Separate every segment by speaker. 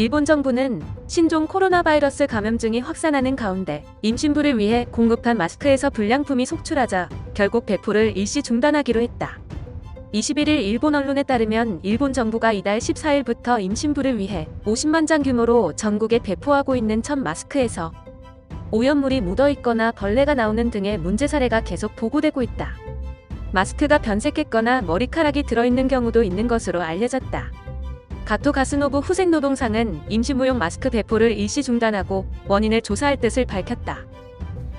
Speaker 1: 일본 정부는 신종 코로나 바이러스 감염증이 확산하는 가운데 임신부를 위해 공급한 마스크에서 불량품이 속출하자 결국 배포를 일시 중단하기로 했다. 21일 일본 언론에 따르면 일본 정부가 이달 14일부터 임신부를 위해 50만 장 규모로 전국에 배포하고 있는 첫 마스크에서 오염물이 묻어 있거나 벌레가 나오는 등의 문제 사례가 계속 보고되고 있다. 마스크가 변색했거나 머리카락이 들어있는 경우도 있는 것으로 알려졌다. 가토 가스노부 후생 노동상은 임신부용 마스크 배포를 일시 중단하고 원인을 조사할 뜻을 밝혔다.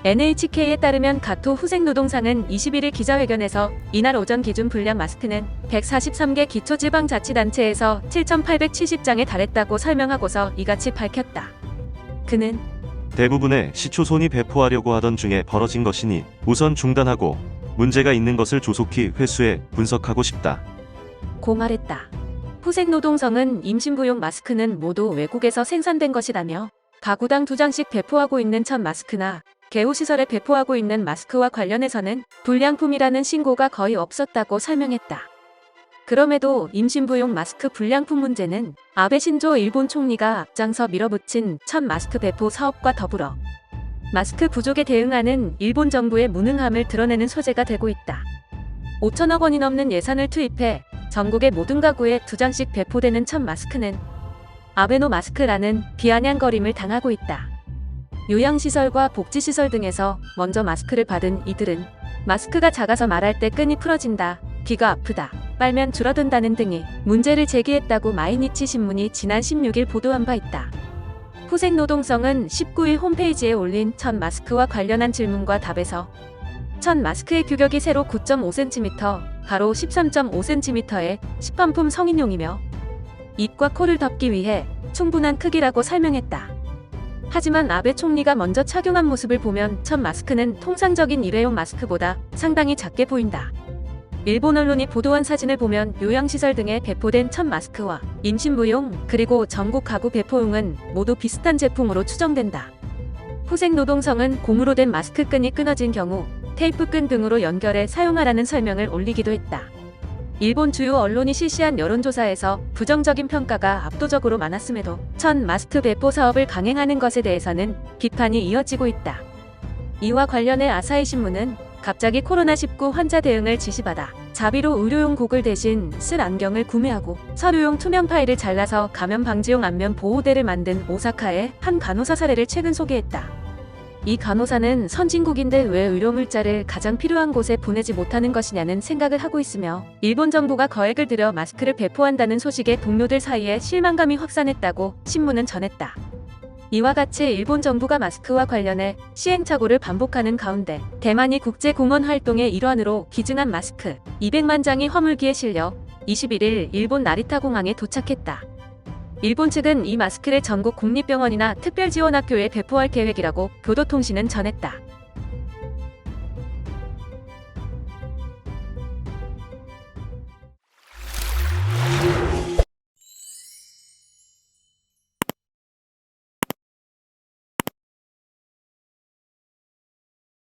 Speaker 1: NHK에 따르면 가토 후생 노동상은 21일 기자회견에서 이날 오전 기준 분량 마스크는 143개 기초지방자치단체에서 7,870장에 달했다고 설명하고서 이같이 밝혔다. 그는
Speaker 2: 대부분의 시초손이 배포하려고 하던 중에 벌어진 것이니 우선 중단하고 문제가 있는 것을 조속히 회수해 분석하고 싶다.
Speaker 1: 고 말했다. 후생 노동성은 임신부용 마스크는 모두 외국에서 생산된 것이라며 가구당 두 장씩 배포하고 있는 첫 마스크나 개호시설에 배포하고 있는 마스크와 관련해서는 불량품이라는 신고가 거의 없었다고 설명했다. 그럼에도 임신부용 마스크 불량품 문제는 아베 신조 일본 총리가 앞장서 밀어붙인 첫 마스크 배포 사업과 더불어 마스크 부족에 대응하는 일본 정부의 무능함을 드러내는 소재가 되고 있다. 5천억 원이 넘는 예산을 투입해 전국의 모든 가구에 두 장씩 배포되는 첫 마스크는 아베노 마스크라는 비아냥거림을 당하고 있다. 요양시설과 복지시설 등에서 먼저 마스크를 받은 이들은 마스크가 작아서 말할 때 끈이 풀어진다, 귀가 아프다, 빨면 줄어든다는 등의 문제를 제기했다고 마이니치 신문이 지난 16일 보도한 바 있다. 후생 노동성은 19일 홈페이지에 올린 첫 마스크와 관련한 질문과 답에서 첫 마스크의 규격이 세로 9.5cm, 가로 13.5cm의 시판품 성인용이며 입과 코를 덮기 위해 충분한 크기라고 설명했다. 하지만 아베 총리가 먼저 착용한 모습을 보면 첫 마스크는 통상적인 일회용 마스크보다 상당히 작게 보인다. 일본 언론이 보도한 사진을 보면 요양시설 등에 배포된 첫 마스크와 임신부용 그리고 전국 가구 배포용은 모두 비슷한 제품으로 추정된다. 후생 노동성은 고무로 된 마스크 끈이 끊어진 경우 테이프 끈 등으로 연결해 사용하라는 설명을 올리기도 했다. 일본 주요 언론이 실시한 여론조사에서 부정적인 평가가 압도적으로 많았음에도 첫 마스크 배포 사업을 강행하는 것에 대해서는 비판이 이어지고 있다. 이와 관련해 아사히 신문은 갑자기 코로나19 환자 대응을 지시받아 자비로 의료용 고글 대신 쓸 안경을 구매하고 서류용 투명 파일을 잘라서 감염 방지용 안면 보호대를 만든 오사카의 한 간호사 사례를 최근 소개했다. 이 간호사는 선진국인데 왜 의료 물자를 가장 필요한 곳에 보내지 못하는 것이냐는 생각을 하고 있으며 일본 정부가 거액을 들여 마스크를 배포한다는 소식에 동료들 사이에 실망감이 확산했다고 신문은 전했다. 이와 같이 일본 정부가 마스크와 관련해 시행착오를 반복하는 가운데 대만이 국제공헌 활동의 일환으로 기증한 마스크 200만 장이 화물기에 실려 21일 일본 나리타 공항에 도착했다. 일본 측은 이 마스크를 전국 국립병원이나 특별지원학교에 배포할 계획이라고 교도통신은 전했다.